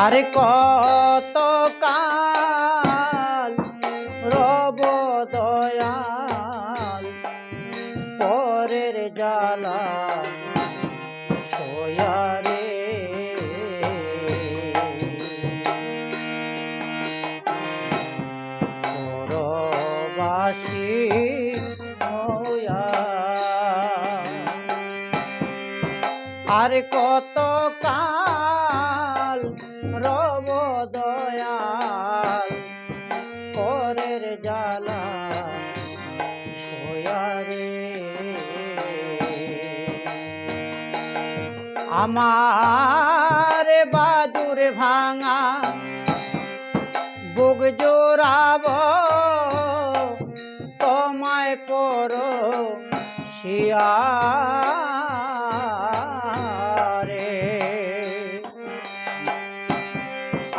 আরে কত আর কত কাল রব দয়াল, পরের জ্বালা সোয়ারে আমার বাজুর ভাঙা বুক জোড়াব, তোমায় পর শিয়ারে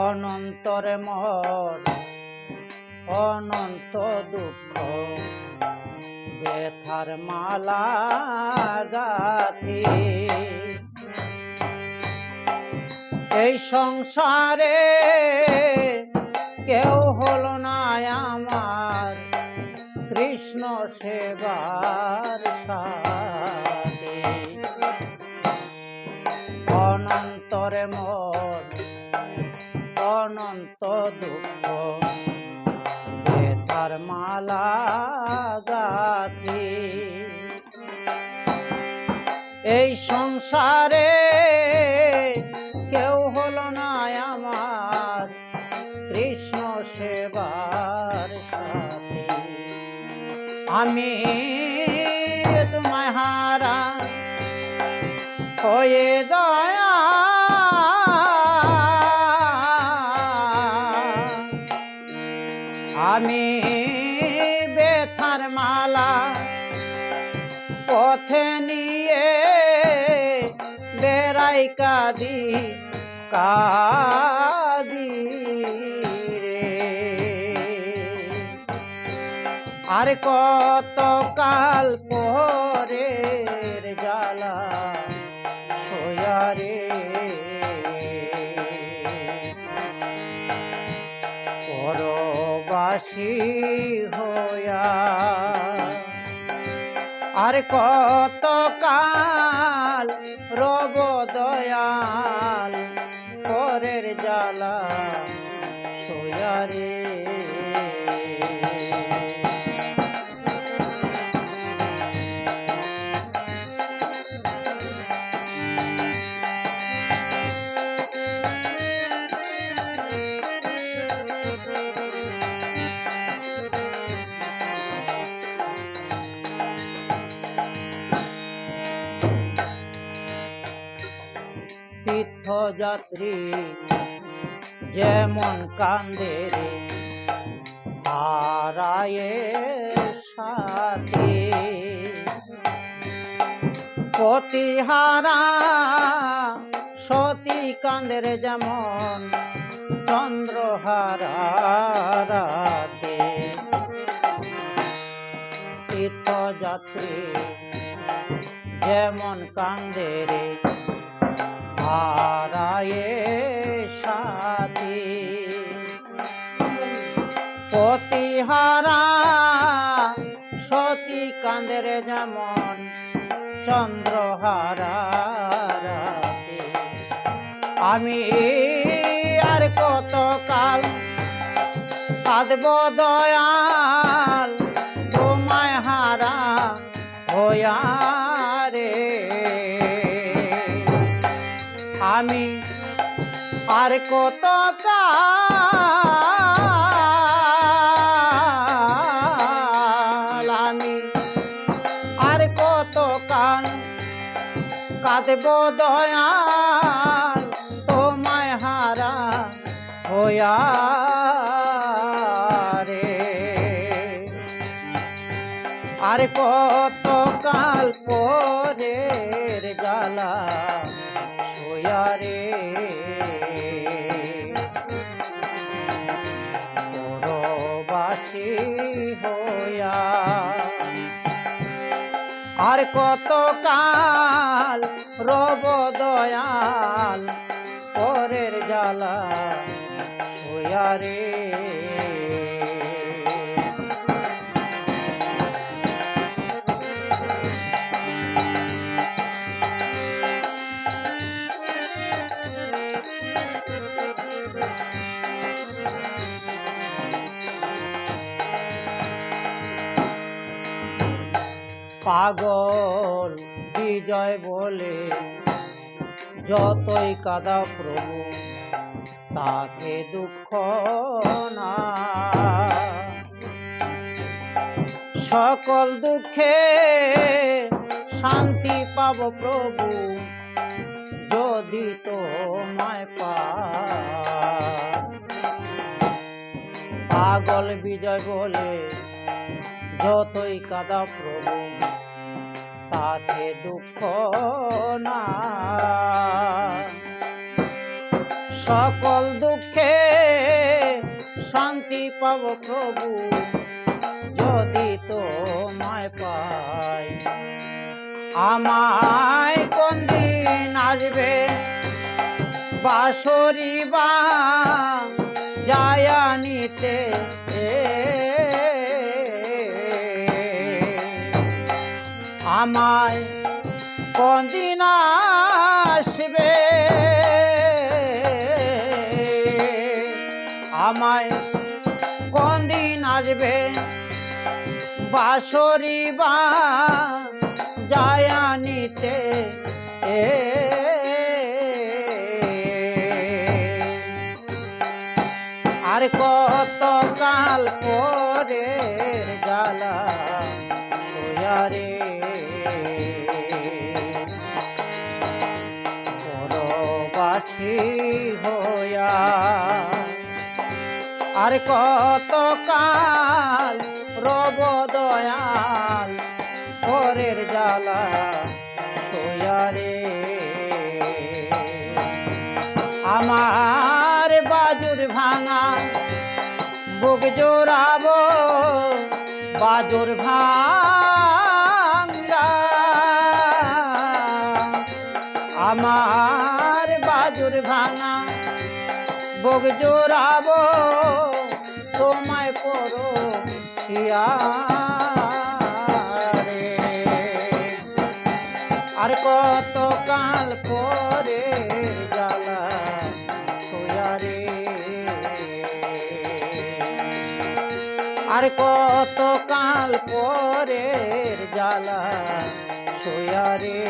অনন্তরে মর অনন্ত দুঃখ বেথার মালা গাথি। এই সংসারে কেউ হলো না আমার, কৃষ্ণ সেবার সাথে। অনন্তরে মর অনন্ত দুঃখ। বেতার মালা গাথি। এই সংসারে কেউ হলো না আমার, কৃষ্ণ সেবার সাথে। আমি তোমায় হারা, হয়ে দয়া বেথার মালা পথে নিয়ে বেড়াই কাদি কাদি রে। আর কত কাল আর কত কাল তীর্থযাত্রী যেমন কান্দে রে। হারায়ে সাথে পতিহারা সতী কান্দের যেমন চন্দ্রহারা রাতে। তীর্থযাত্রী যেমন কান্দে রে হারায়ে সাথী। পতিহারা সতী কান্দের যেমন চন্দ্রহারা আমি আর কত কাল কাঁদব দয়াল, তোমায় হারা হইয়া আমি আর কত কাল আমি আর কত কাল কাঁদব দয়াল তোমায় হারা হইয়া রে। আর কত কাল পরের জ্বালা সোয়া রে। পরবাসী হইয়া। আর কত কাল রব দয়াল পরের জ্বালা সোয়া পাগল বিজয় বলে, যতই কাদা প্রভু, তাকে দুঃখ না। সকল দুঃখে শান্তি পাব প্রভু, যদি তোমায় পা পাগল বিজয় বলে যতই কাদা প্রভু, তাতে দুঃখ না সকল দুঃখে শান্তি পাব প্রভু, যদি তোমায় পাই। আমায় কোন দিন আসবে? বাসরি বা যায়া নিতে আমায় কোন দিন আসবে? আমায় কোন দিন আসবে? বাসরি বা যায়া নিতে এ আর কত কাল আর কত কাল রব দয়াল পরের জ্বালা সোয়ারে আমার বাজুর ভাঙা বুক জোড়াব, বাজুর ভাঙ্গা বুক জোড়াব তোমায় পড়ো শিয়ারে আর কত কাল পরে জ্বালা আর কত কাল পরের জ্বালা সোয়ারে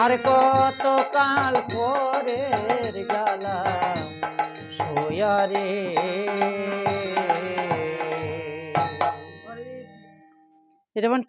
আর কত কাল পরের গালা সোয়ারে এটা